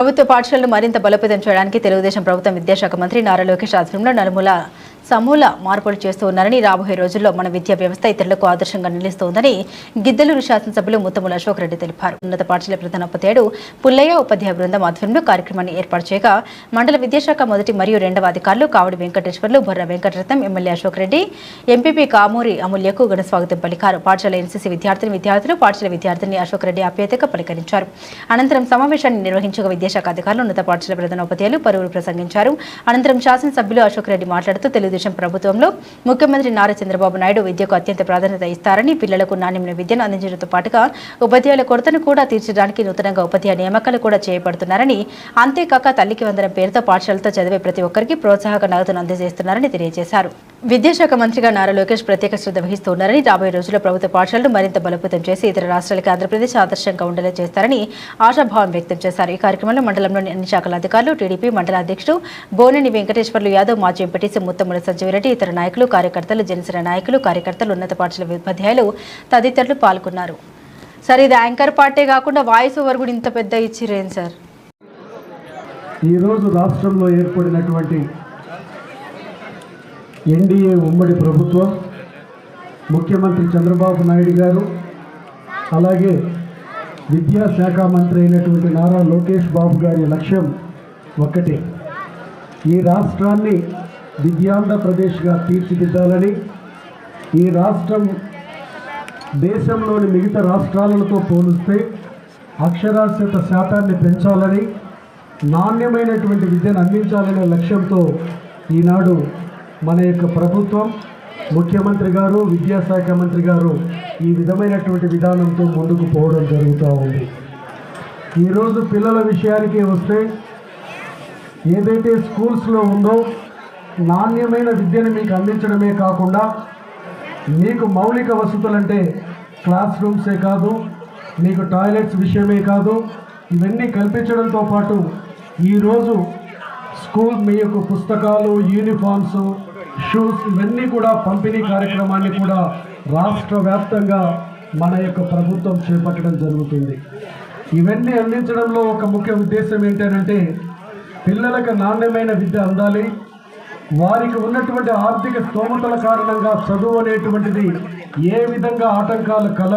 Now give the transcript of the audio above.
ప్రభుత్వ పాఠశాలను మరింత బలోపేతం చేయడానికి తెలుగుదేశం ప్రభుత్వం విద్యాశాఖ మంత్రి నారా లోకేష్ ఆధ్వర్యంలో నలుమూల సమూల మార్పులు చేస్తూ ఉన్నారని రాబోయే రోజుల్లో మన విద్యా వ్యవస్థ ఇతరులకు ఆదర్శంగా నిలుస్తోందని గిద్దలూరు శాసనసభ్యులు ముత్తముల అశోక్ రెడ్డి తెలిపారు. ఉన్నత పాఠశాల ప్రధానోపాధ్యాయుడు పుల్లయ్య ఉపాధ్యాయ బృందం ఆధ్వర్యంలో కార్యక్రమాన్ని ఏర్పాటు చేయగా మండల విద్యాశాఖ మొదటి మరియు రెండవ అధికారులు కావడి వెంకటేశ్వర్లు బొర్ర వెంకటరత్నం ఎమ్మెల్యే అశోక్ రెడ్డి ఎంపీపీ కామూరి అమూల్యకు ఘన స్వాగతం పలికారు. పాఠశాల ఎన్సీసీ విద్యార్థిని విద్యార్థులు పాఠశాల విద్యార్థిని అశోక్ రెడ్డి ఆప్యాయతగా పలకరించారు. అనంతరం సమావేశాన్ని నిర్వహించగా విద్యాశాఖ అధికారులు ఉన్నత పాఠశాల ప్రధానోపాధ్యాయులు పలువురు ప్రసంగించారు. అనంతరం శాసనసభ్యులు అశోక్ రెడ్డి మాట్లాడుతూ తెలుగుదేశం ప్రభుత్వంలో ముఖ్యమంత్రి నారా చంద్రబాబు నాయుడు విద్యకు అత్యంత ప్రాధాన్యత ఇస్తారని పిల్లలకు నాణ్యమైన విద్యను అందించడంతో పాటుగా ఉపాధ్యాయుల కొరతను కూడా తీర్చడానికి నూతనంగా ఉపాధ్యాయ నియామకాలు కూడా చేయబడుతున్నారని అంతేకాక తల్లికి వందన పేరుతో పాఠశాలతో చదివే ప్రతి ఒక్కరికి ప్రోత్సాహక నగదును అందజేస్తున్నారని తెలియజేశారు. విద్యాశాఖ మంత్రిగా నారా లోకేష్ ప్రత్యేక శ్రద్ధ వహిస్తున్నారని రాబోయే రోజుల్లో ప్రభుత్వ పాఠశాలను మరింత బలోపేతం చేసి ఇతర రాష్ట్రాలకు ఆంధ్రప్రదేశ్ ఆదర్శంగా ఉండేలా చేస్తారని ఆశాభావం వ్యక్తం చేశారు. ఈ కార్యక్రమంలో మండలంలోని అన్ని శాఖల అధికారులు టీడీపీ మండల అధ్యక్షుడు బోనేని వెంకటేశ్వర్లు యాదవ్ మాజీ ఎంపీటీసీ ముత్తముల సంజీవరెడ్డి ఇతర నాయకులు కార్యకర్తలు జనసేన నాయకులు కార్యకర్తలు ఉన్నత పాఠశాల ఉపాధ్యాయులు తదితరులు పాల్గొన్నారు. సార్ ఇది యాంకర్ పార్టీ కాకుండా వాయిస్ ఓవర్ కూడా ఇంత పెద్ద ఇచ్చిరేం సార్? ఈరోజు రాష్ట్రంలో ఏర్పడినటువంటి ఎన్డీఏ ఉమ్మడి ప్రభుత్వం ముఖ్యమంత్రి చంద్రబాబు నాయుడు గారు అలాగే విద్యాశాఖ మంత్రి అయినటువంటి నారా లోకేష్ బాబు గారి లక్ష్యం ఒక్కటే. ఈ రాష్ట్రాన్ని విద్యాంధ్రప్రదేశ్గా తీర్చిదిద్దాలని ఈ రాష్ట్రం దేశంలోని మిగతా రాష్ట్రాలతో పోలిస్తే అక్షరాస్యత శాతాన్ని పెంచాలని నాణ్యమైనటువంటి విద్యను అందించాలనే లక్ష్యంతో ఈనాడు మన యొక్క ప్రభుత్వం ముఖ్యమంత్రి గారు విద్యాశాఖ మంత్రి గారు ఈ విధమైనటువంటి విధానంతో ముందుకు పోవడం జరుగుతూ ఉంది. ఈరోజు పిల్లల విషయానికి వస్తే ఏదైతే స్కూల్స్లో ఉందో నాణ్యమైన విద్యను మీకు అందించడమే కాకుండా మీకు మౌలిక వసతులంటే క్లాస్ రూమ్సే కాదు మీకు టాయిలెట్స్ విషయమే కాదు ఇవన్నీ కల్పించడంతో పాటు ఈరోజు స్కూల్ మీ యొక్క పుస్తకాలు యూనిఫామ్స్ షూస్ ఇవన్నీ కూడా పంపిణీ కార్యక్రమాన్ని కూడా రాష్ట్ర వ్యాప్తంగా మన యొక్క ప్రభుత్వం చేపట్టడం జరుగుతుంది. ఇవన్నీ అందించడంలో ఒక ముఖ్య ఉద్దేశం ఏంటంటే పిల్లలకు నాణ్యమైన విద్య అందాలి. వారికి ఉన్నటువంటి ఆర్థిక స్తోమతల కారణంగా చదువు అనేటువంటిది ఏ విధంగా ఆటంకాలు కల